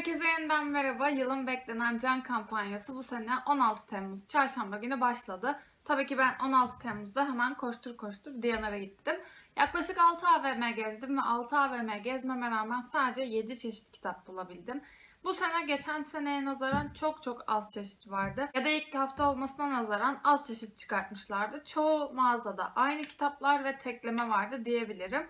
Herkese yeniden merhaba. Yılın beklenen can kampanyası bu sene 16 Temmuz çarşamba günü başladı. Tabii ki ben 16 Temmuz'da hemen koştur koştur Diyanar'a gittim. Yaklaşık 6 AVM gezdim ve 6 AVM gezmeme rağmen sadece 7 çeşit kitap bulabildim. Bu sene geçen seneye nazaran çok çok az çeşit vardı. Ya da ilk hafta olmasına nazaran az çeşit çıkartmışlardı. Çoğu mağazada aynı kitaplar ve tekleme vardı diyebilirim.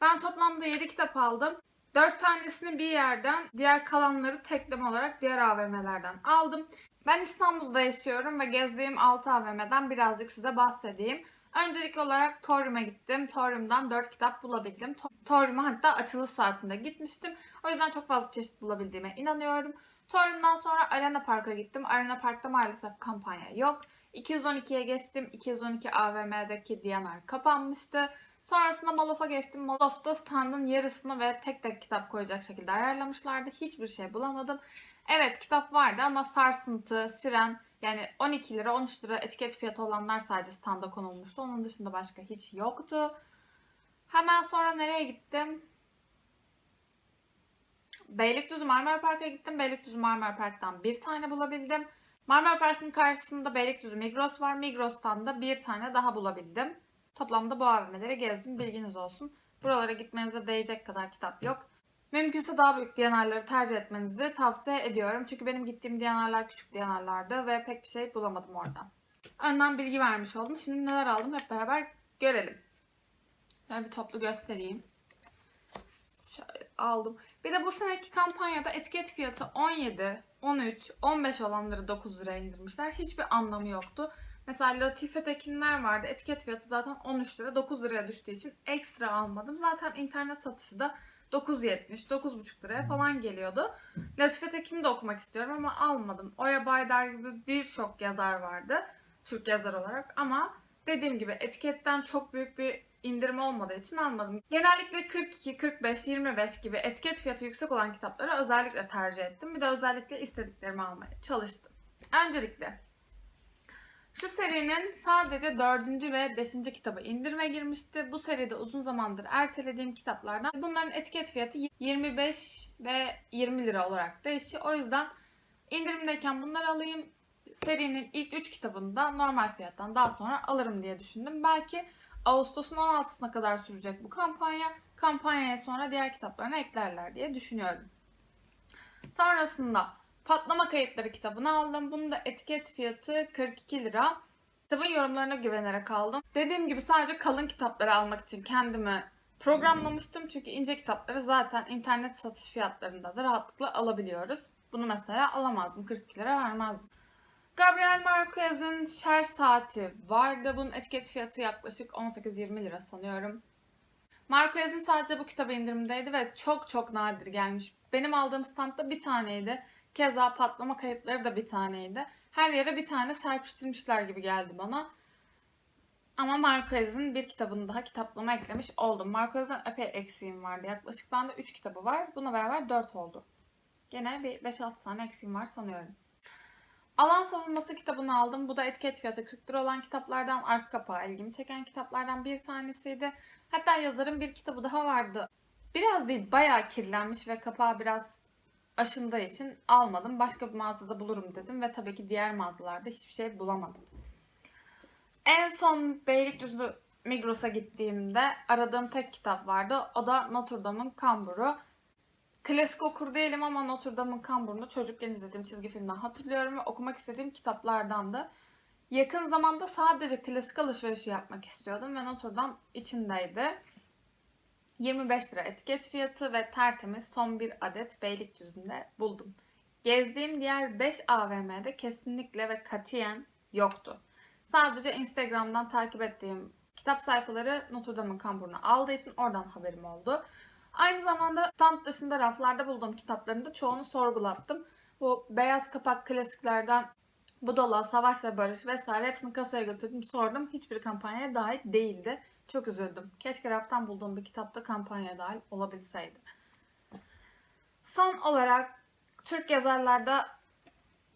Ben toplamda 7 kitap aldım. 4 tanesini bir yerden, diğer kalanları tekleme olarak diğer AVM'lerden aldım. Ben İstanbul'da yaşıyorum ve gezdiğim 6 AVM'den birazcık size bahsedeyim. Öncelikli olarak Torium'a gittim. Torium'dan 4 kitap bulabildim. To- Torium'a hatta açılış saatinde gitmiştim. O yüzden çok fazla çeşit bulabildiğime inanıyorum. Torium'dan sonra Arena Park'a gittim. Arena Park'ta maalesef kampanya yok. 212'ye geçtim. 212 AVM'deki Diyanar kapanmıştı. Sonrasında Molof'a geçtim. Molof'ta standın yarısını ve tek tek kitap koyacak şekilde ayarlamışlardı. Hiçbir şey bulamadım. Evet kitap vardı ama sarsıntı, siren yani 12 lira 13 lira etiket fiyatı olanlar sadece standa konulmuştu. Onun dışında başka hiç yoktu. Hemen sonra nereye gittim? Beylikdüzü Marmara Park'a gittim. Beylikdüzü Marmara Park'tan bir tane bulabildim. Marmara Park'ın karşısında Beylikdüzü Migros var. Migros'tan da bir tane daha bulabildim. Toplamda bu AVM'leri gezdim. Bilginiz olsun. Buralara gitmenize değecek kadar kitap yok. Mümkünse daha büyük diyanarları tercih etmenizi tavsiye ediyorum. Çünkü benim gittiğim diyanarlar küçük diyanarlardı ve pek bir şey bulamadım orada. Önden bilgi vermiş oldum. Şimdi neler aldım hep beraber görelim. Şöyle bir toplu göstereyim. Şöyle aldım. Bir de bu seneki kampanyada etiket fiyatı 17, 13, 15 olanları 9 liraya indirmişler. Hiçbir anlamı yoktu. Mesela Latife Tekinler vardı. Etiket fiyatı zaten 13 lira. 9 liraya düştüğü için ekstra almadım. Zaten internet satışı da 9.70, 9.5 liraya falan geliyordu. Latife Tekin'i de okumak istiyorum ama almadım. Oya Baydar gibi birçok yazar vardı. Türk yazar olarak ama dediğim gibi etiketten çok büyük bir indirim olmadığı için almadım. Genellikle 42, 45, 25 gibi etiket fiyatı yüksek olan kitapları özellikle tercih ettim. Bir de özellikle istediklerimi almaya çalıştım. Öncelikle şu serinin sadece 4. ve 5. kitabı indirime girmişti. Bu seride uzun zamandır ertelediğim kitaplardan. Bunların etiket fiyatı 25 ve 20 lira olarak değişiyor. O yüzden indirimdeyken bunları alayım. Serinin ilk 3 kitabını da normal fiyattan daha sonra alırım diye düşündüm. Belki Ağustos'un 16'sına kadar sürecek bu kampanya. Kampanyaya sonra diğer kitaplarını eklerler diye düşünüyorum. Sonrasında Patlama Kayıtları kitabını aldım. Bunun da etiket fiyatı 42 lira. Kitabın yorumlarına güvenerek aldım. Dediğim gibi sadece kalın kitapları almak için kendimi programlamıştım. Çünkü ince kitapları zaten internet satış fiyatlarında da rahatlıkla alabiliyoruz. Bunu mesela alamazdım. 42 lira vermezdim. Gabriel Marquez'in Şer Saati vardı. Bunun etiket fiyatı yaklaşık 18-20 lira sanıyorum. Marquez'in sadece bu kitabı indirimdeydi ve çok çok nadir gelmiş. Benim aldığım standta bir taneydi. Keza patlama kayıtları da bir taneydi. Her yere bir tane serpiştirmişler gibi geldi bana. Ama Marquez'in bir kitabını daha kitaplama eklemiş oldum. Marquez'in epey eksiğim vardı. Yaklaşık bende 3 kitabı var. Buna beraber 4 oldu. Gene bir 5-6 tane eksiğim var sanıyorum. Alan savunması kitabını aldım. Bu da etiket fiyatı 40 lira olan kitaplardan, arka kapağı ilgimi çeken kitaplardan bir tanesiydi. Hatta yazarın bir kitabı daha vardı. Biraz değil, bayağı kirlenmiş ve kapağı biraz aşındığı için almadım. Başka bir mağazada bulurum dedim ve tabii ki diğer mağazalarda hiçbir şey bulamadım. En son Beylikdüzü Migros'a gittiğimde aradığım tek kitap vardı. O da Notre Dame'ın Kamburu. Klasik okur değilim ama Notre Dame'ın Kamburu'nu çocukken izlediğim çizgi filmden hatırlıyorum ve okumak istediğim kitaplardandı. Yakın zamanda sadece klasik alışverişi yapmak istiyordum ve Notre Dame içindeydi. 25 lira etiket fiyatı ve tertemiz son bir adet Beylikdüzü'nde buldum. Gezdiğim diğer 5 AVM'de kesinlikle ve katiyen yoktu. Sadece Instagram'dan takip ettiğim kitap sayfaları Notre Dame'ın kamburunu aldığı için oradan haberim oldu. Aynı zamanda stand dışında raflarda bulduğum kitapların da çoğunu sorgulattım. Bu beyaz kapak klasiklerden Budala, Savaş ve Barış vesaire hepsini kasaya götürdüm sordum. Hiçbir kampanyaya dahil değildi. Çok üzüldüm. Keşke raftan bulduğum bir kitapta kampanyaya dahil olabilseydi. Son olarak Türk yazarlarda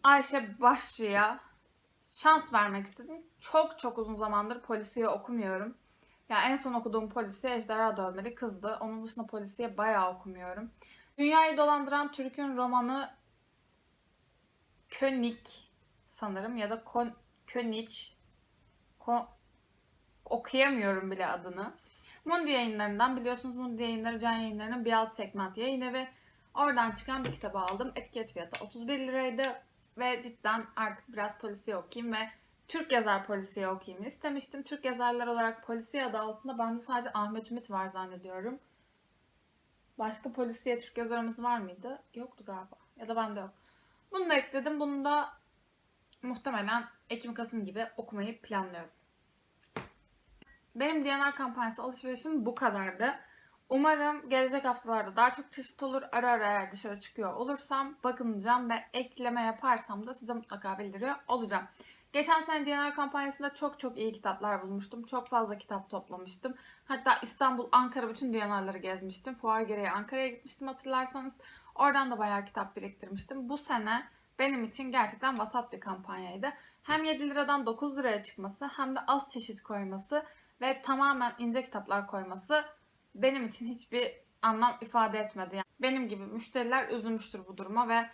Ayşe Başçı'ya şans vermek istedim. Çok çok uzun zamandır polisiye okumuyorum. Ya en son okuduğum polisiye Ejderha Dövmeli Kızdı. Onun dışında polisiye bayağı okumuyorum. Dünyayı dolandıran Türk'ün romanı König sanırım ya da Kon König Ko- okuyamıyorum bile adını. Mundi yayınlarından biliyorsunuz Mundi yayınları can yayınlarının bir alt segment yayını ve oradan çıkan bir kitabı aldım. Etiket fiyatı 31 liraydı ve cidden artık biraz polisiye okuyayım ve Türk yazar polisiye okuyayım istemiştim. Türk yazarlar olarak polisiye adı altında bende sadece Ahmet Ümit var zannediyorum. Başka polisiye Türk yazarımız var mıydı? Yoktu galiba. Ya da bende yok. Bunu da ekledim. Bunu da muhtemelen Ekim-Kasım gibi okumayı planlıyorum. Benim DNR kampanyası alışverişim bu kadardı. Umarım gelecek haftalarda daha çok çeşit olur. Ara ara eğer dışarı çıkıyor olursam bakınacağım ve ekleme yaparsam da size mutlaka bildiriyor olacağım. Geçen sene DNR kampanyasında çok çok iyi kitaplar bulmuştum. Çok fazla kitap toplamıştım. Hatta İstanbul, Ankara bütün DNR'ları gezmiştim. Fuar gereği Ankara'ya gitmiştim hatırlarsanız. Oradan da bayağı kitap biriktirmiştim. Bu sene benim için gerçekten vasat bir kampanyaydı. Hem 7 liradan 9 liraya çıkması hem de az çeşit koyması ve tamamen ince kitaplar koyması benim için hiçbir anlam ifade etmedi. Yani benim gibi müşteriler üzülmüştür bu duruma ve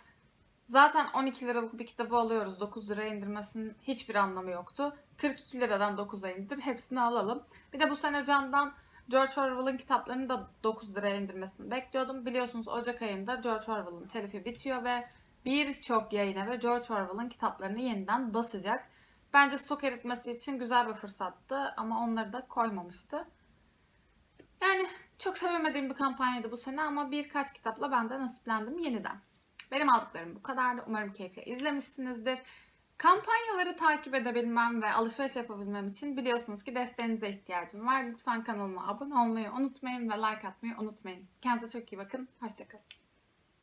zaten 12 liralık bir kitabı alıyoruz. 9 liraya indirmesinin hiçbir anlamı yoktu. 42 liradan 9'a indir. Hepsini alalım. Bir de bu sene Can'dan George Orwell'ın kitaplarını da 9 liraya indirmesini bekliyordum. Biliyorsunuz Ocak ayında George Orwell'ın telifi bitiyor ve birçok yayın evi George Orwell'ın kitaplarını yeniden basacak. Bence stok eritmesi için güzel bir fırsattı ama onları da koymamıştı. Yani çok sevemediğim bir kampanyaydı bu sene ama birkaç kitapla ben de nasiplendim yeniden. Benim aldıklarım bu kadardı. Umarım keyifle izlemişsinizdir. Kampanyaları takip edebilmem ve alışveriş yapabilmem için biliyorsunuz ki desteğinize ihtiyacım var. Lütfen kanalıma abone olmayı unutmayın ve like atmayı unutmayın. Kendinize çok iyi bakın. Hoşçakalın.